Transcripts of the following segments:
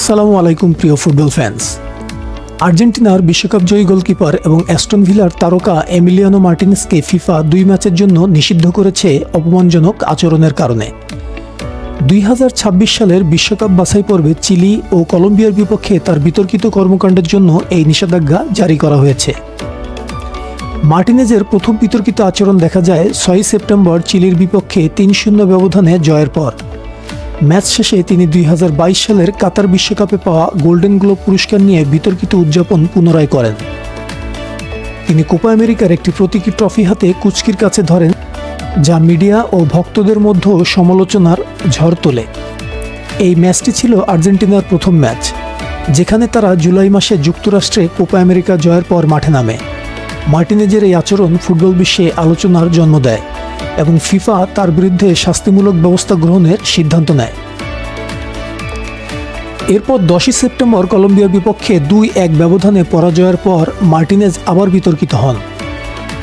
আসসালামু আলাইকুম, প্রিয় ফুটবল ফ্যান্স আর্জেন্টিনার বিশ্বকাপ জয়ী গোলকিপার এবং অ্যাস্টন ভিলার তারকা এমিলিয়ানো মার্টিনেসকে ফিফা দুই ম্যাচের জন্য নিষিদ্ধ করেছে অপমানজনক আচরণের কারণে। দুই হাজার ছাব্বিশ সালের বিশ্বকাপ বাছাই পর্বে চিলি ও কলম্বিয়ার বিপক্ষে তার বিতর্কিত কর্মকাণ্ডের জন্য এই নিষেধাজ্ঞা জারি করা হয়েছে। মার্টিনেজের প্রথম বিতর্কিত আচরণ দেখা যায় ছয়ই সেপ্টেম্বর চিলির বিপক্ষে তিন শূন্য ব্যবধানে জয়ের পর। ম্যাচ শেষে তিনি দুই হাজার বাইশ সালের কাতার বিশ্বকাপে পাওয়া গোল্ডেন গ্লোব পুরস্কার নিয়ে বিতর্কিত উদযাপন পুনরায় করেন। তিনি কোপা আমেরিকার একটি প্রতীকী ট্রফি হাতে কুচকির কাছে ধরেন, যা মিডিয়া ও ভক্তদের মধ্যে সমালোচনার ঝড় তোলে। এই ম্যাচটি ছিল আর্জেন্টিনার প্রথম ম্যাচ, যেখানে তারা জুলাই মাসে যুক্তরাষ্ট্রে কোপা আমেরিকা জয়ের পর মাঠে নামে। মার্টিনেজের এই আচরণ ফুটবল বিশ্বে আলোচনার জন্ম দেয়। এবং ফিফা তার বিরুদ্ধে শাস্তিমূলক ব্যবস্থা গ্রহণের সিদ্ধান্ত নেয়। এরপর দশই সেপ্টেম্বর কলম্বিয়ার বিপক্ষে দুই এক ব্যবধানে পরাজয়ের পর মার্টিনেজ আবার বিতর্কিত হন।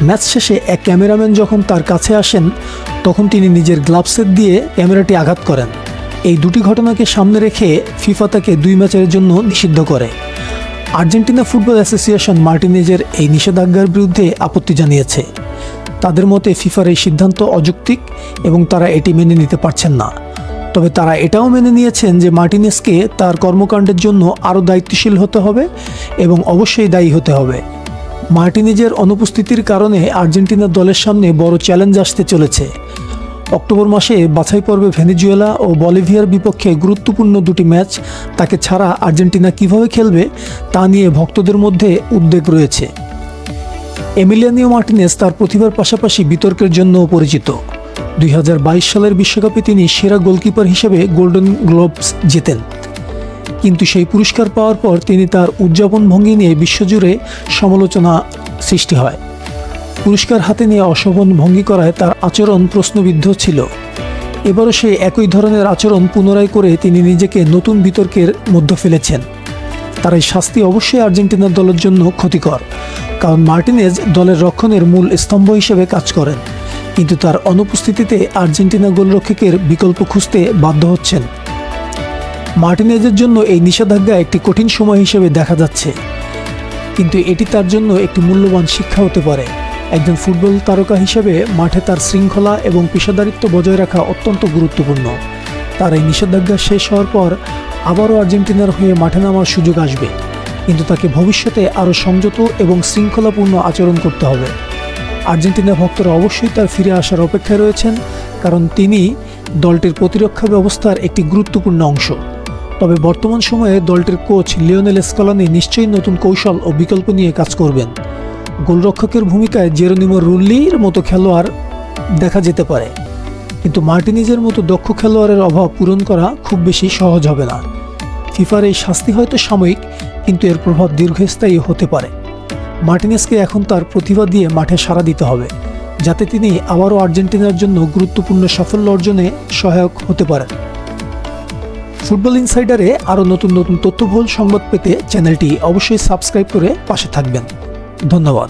ম্যাচ শেষে এক ক্যামেরাম্যান যখন তার কাছে আসেন, তখন তিনি নিজের গ্লাভসের দিয়ে ক্যামেরাটি আঘাত করেন। এই দুটি ঘটনাকে সামনে রেখে ফিফা তাকে দুই ম্যাচের জন্য নিষিদ্ধ করে। আর্জেন্টিনা ফুটবল অ্যাসোসিয়েশন মার্টিনেজের এই নিষেধাজ্ঞার বিরুদ্ধে আপত্তি জানিয়েছে। তাদের মতে ফিফার এই সিদ্ধান্ত অযৌক্তিক এবং তারা এটি মেনে নিতে পারছেন না। তবে তারা এটাও মেনে নিয়েছেন যে মার্টিনেসকে তার কর্মকাণ্ডের জন্য আরও দায়িত্বশীল হতে হবে এবং অবশ্যই দায়ী হতে হবে। মার্টিনেজের অনুপস্থিতির কারণে আর্জেন্টিনার দলের সামনে বড় চ্যালেঞ্জ আসতে চলেছে। অক্টোবর মাসে বাছাই পর্বে ভেনেজুয়েলা ও বলিভিয়ার বিপক্ষে গুরুত্বপূর্ণ দুটি ম্যাচ তাকে ছাড়া আর্জেন্টিনা কীভাবে খেলবে তা নিয়ে ভক্তদের মধ্যে উদ্বেগ রয়েছে। এমিলিয়ানিও মার্টিনেস তার প্রতিভার পাশাপাশি বিতর্কের জন্যও পরিচিত। দুই হাজার বাইশ সালের বিশ্বকাপে তিনি সেরা গোলকিপার হিসেবে গোল্ডেন গ্লোবস জেতেন। কিন্তু সেই পুরস্কার পাওয়ার পর তিনি তার উদযাপন ভঙ্গি নিয়ে বিশ্বজুড়ে সমালোচনা সৃষ্টি হয়। পুরস্কার হাতে নিয়ে অশোভন ভঙ্গি করায় তার আচরণ প্রশ্নবিদ্ধ ছিল। এবারও সে একই ধরনের আচরণ পুনরায় করে তিনি নিজেকে নতুন বিতর্কের মধ্যে ফেলেছেন। তার এই শাস্তি অবশ্যই আর্জেন্টিনার দলের জন্য ক্ষতিকর। কারণ মার্টিনেজ দলের রক্ষণের মূল স্তম্ভ হিসেবে কাজ করেন, কিন্তু তার অনুপস্থিতিতে আর্জেন্টিনা গোলরক্ষকের বিকল্প খুঁজতে বাধ্য হচ্ছেন। মার্টিনেজের জন্য এই নিষেধাজ্ঞা একটি কঠিন সময় হিসেবে দেখা যাচ্ছে, কিন্তু এটি তার জন্য একটি মূল্যবান শিক্ষা হতে পারে। একজন ফুটবল তারকা হিসেবে মাঠে তার শৃঙ্খলা এবং পেশাদারিত্ব বজায় রাখা অত্যন্ত গুরুত্বপূর্ণ। তার এই নিষেধাজ্ঞা শেষ হওয়ার পর আবারও আর্জেন্টিনার হয়ে মাঠে নামার সুযোগ আসবে। কিন্তু তাকে ভবিষ্যতে আরও সংযত এবং শৃঙ্খলাপূর্ণ আচরণ করতে হবে। আর্জেন্টিনা ভক্তরা অবশ্যই তার ফিরে আসার অপেক্ষায় রয়েছেন, কারণ তিনি দলটির প্রতিরক্ষা ব্যবস্থার একটি গুরুত্বপূর্ণ অংশ। তবে বর্তমান সময়ে দলটির কোচ লিওনেল স্কলানি নিশ্চয়ই নতুন কৌশল ও বিকল্প নিয়ে কাজ করবেন। গোলরক্ষকের ভূমিকায় জেরোনিমো রুল্লির মতো খেলোয়াড় দেখা যেতে পারে। কিন্তু মার্টিনিজের মতো দক্ষ খেলোয়াড়ের অভাব পূরণ করা খুব বেশি সহজ হবে না। ফিফার এই শাস্তি হয়তো সাময়িক কিন্তু এর প্রভাব দীর্ঘস্থায়ী হতে পারে। মার্টিনেসকে এখন তার প্রতিভা দিয়ে মাঠে সাড়া দিতে হবে, যাতে তিনি আবারও আর্জেন্টিনার জন্য গুরুত্বপূর্ণ সাফল্য অর্জনে সহায়ক হতে পারেন। ফুটবল ইনসাইডারে আরও নতুন নতুন তথ্যবহুল সংবাদ পেতে চ্যানেলটি অবশ্যই সাবস্ক্রাইব করে পাশে থাকবেন। ধন্যবাদ।